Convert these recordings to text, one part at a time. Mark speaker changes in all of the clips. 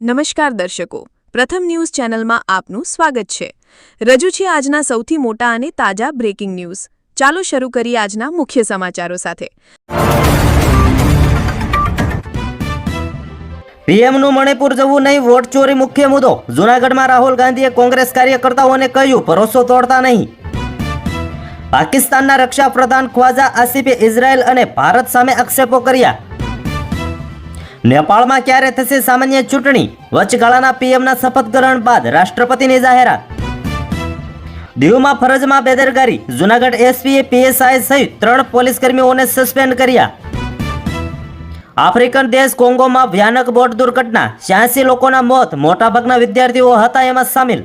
Speaker 1: નમસ્કાર દર્શકો. પ્રથમ ન્યૂઝ ચેનલમાં આપનું સ્વાગત છે. રજૂ છે આજના સૌથી મોટા અને તાજા બ્રેકિંગ ન્યૂઝ ચાલો શરૂ કરીએ આજના મુખ્ય સમાચારો સાથે.
Speaker 2: પીએમનું મણિપુર જવું નહીં, વોટ ચોરી મુખ્ય મુદ્દો. જૂનાગઢમાં રાહુલ ગાંધીએ કોંગ્રેસ કાર્યકર્તાઓને કહ્યું, ભરોસો તોડતા નહીં. પાકિસ્તાનના રક્ષા પ્રધાન ખ્વાજા આસિફે ઇઝરાયલ અને ભારત સામે આક્ષેપો કર્યા. નેપાળમાં ક્યારે થશે સામાન્ય ચૂંટણી? વચગાળાના પીએમના શપથ ગ્રહણ બાદ રાષ્ટ્રપતિની જાહેરાત. દીવમાં ફરજમાં બેદરકારી. જુનાગઢ એસપીએ પીએસઆઈ સહિત ત્રણ પોલીસ કર્મીઓને સસ્પેન્ડ કર્યા. આફ્રિકન દેશ કોંગોમાં ભયાનક બોટ દુર્ઘટના. છ્યાસી લોકોના મોત. મોટાભાગના વિદ્યાર્થીઓ હતા એમાં સામેલ.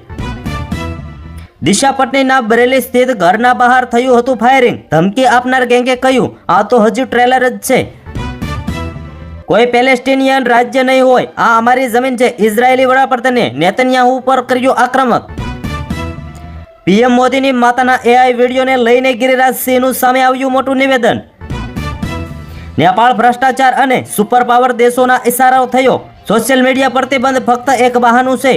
Speaker 2: દિશા પટનીના બરેલી સ્થિત ઘરના બહાર થયું હતું ફાયરિંગ. ધમકી આપનાર ગેંગે કહ્યું, આ તો હજુ ટ્રેલર જ છે. કોઈ પેલેસ્ટિનિયન રાજ્ય નહીં હોય. આ અમારી જમીન છે. ઇઝરાયેલી વડાપ્રધાને નેતન્યાહુ પર કર્યું આક્રમક. પીએમ મોદીની માતાના એઆઈ વિડીયોને લઈને ગિરિરાજ સિંહનું સામે આવ્યું મોટું નિવેદન. નેપાળ ભ્રષ્ટાચાર અને સુપર પાવર દેશોના ઇશારો થયો. સોશિયલ મીડિયા પ્રતિબંધ ફક્ત એક બહાનું છે.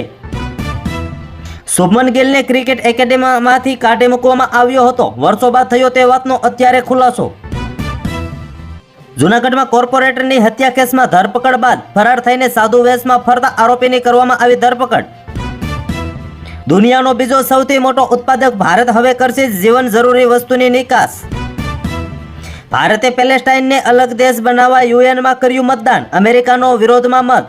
Speaker 2: શુભમન ગિલને ક્રિકેટ એકેડેમીમાંથી કાઢી મૂકવામાં આવ્યો હતો. વર્ષો બાદ થયો તે વાતનો અત્યારે ખુલાસો. જૂનાગઢમાં કોર્પોરેટરની હત્યા કેસમાં ધરપકડ બાદ ફરાર થઈને સાધુ વેશમાં ફરતા આરોપીની કરવામાં આવી ધરપકડ. દુનિયાનો બીજો સૌથી મોટો ઉત્પાદક ભારત હવે કરશે જીવન જરૂરી વસ્તુની નિકાસ. ભારતે પેલેસ્ટાઇનને અલગ દેશ બનાવવા યુએનમાં કર્યું મતદાન, અમેરિકાનો વિરોધમાં મત.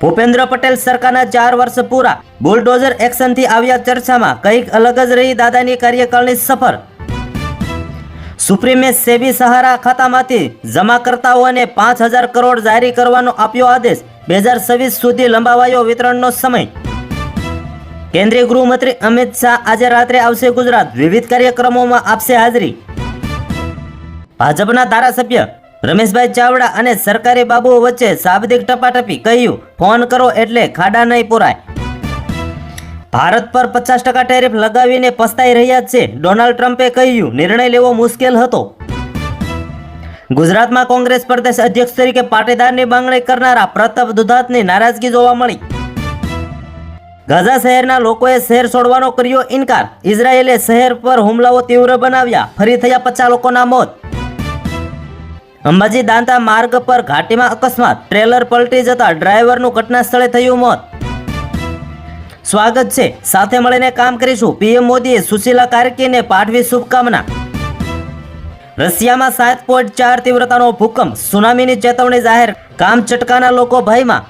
Speaker 2: ભૂપેન્દ્ર પટેલ સરકારના ચાર વર્ષ પૂરા, બુલડોઝર એક્શનથી આવ્યા ચર્ચામાં, કંઈક અલગ જ રહી દાદાની કાર્યકાળની સફર. સુપ્રીમે સેબી સહારા ખાતામાંથી જમાકર્તાઓને પાંચ હજાર કરોડ જારી કરવાનો આપ્યો આદેશ. બે હજાર છવ્વીસ સુધી લંબાવાયો વિતરણનો સમય. કેન્દ્રીય ગૃહમંત્રી અમિત શાહ આજે રાત્રે આવશે ગુજરાત. વિવિધ કાર્યક્રમોમાં આપશે હાજરી. ભાજપના ધારાસભ્ય રમેશભાઈ ચાવડા અને સરકારી બાબુઓ વચ્ચે શાબ્દિક ટપાટપી કહ્યું, ફોન કરો એટલે ખાડા નહીં પુરાય. ભારત પર પચાસ ટકા ટેરિફ લગાવીને પસ્તાઈ રહ્યા છે. ડોનાલ્ડ ટ્રમ્પે કહ્યું, નિર્ણય લેવો મુશ્કેલ હતો. ગુજરાતમાં કોંગ્રેસ પ્રદેશ અધ્યક્ષ તરીકે પાટીદારની માંગણી કરનારા પ્રતાપ દુધાતની નારાજગી જોવા મળી. ગાઝા શહેરના લોકોએ શહેર છોડવાનો કર્યો ઇનકાર. ઇઝરાયેલે શહેર પર હુમલાઓ તીવ્ર બનાવ્યા. ફરી થયા પચાસ લોકોના મોત. અંબાજી દાંતા માર્ગ પર ઘાટીમાં અકસ્માત. ટ્રેલર પલટી જતા ડ્રાઈવરનું ઘટના સ્થળે થયું મોત. સ્વાગત છે. સાથે મળીને કામ કરીશું. પીએમ મોદીએ સુશીલા કાર્કીને પાઠવી શુભકામના. રશિયામાં સાત પોઈન્ટ ચાર તીવ્રતાનો ભૂકંપ, સુનામીની ચેતવણી જાહેર, કામ ચટકાના લોકો ભયમાં.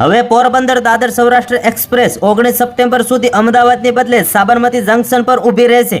Speaker 2: હવે પોરબંદર દાદર સૌરાષ્ટ્ર એક્સપ્રેસ ઓગણીસ સપ્ટેમ્બર સુધી અમદાવાદની બદલે સાબરમતી જંકશન પર ઊભી રહેશે.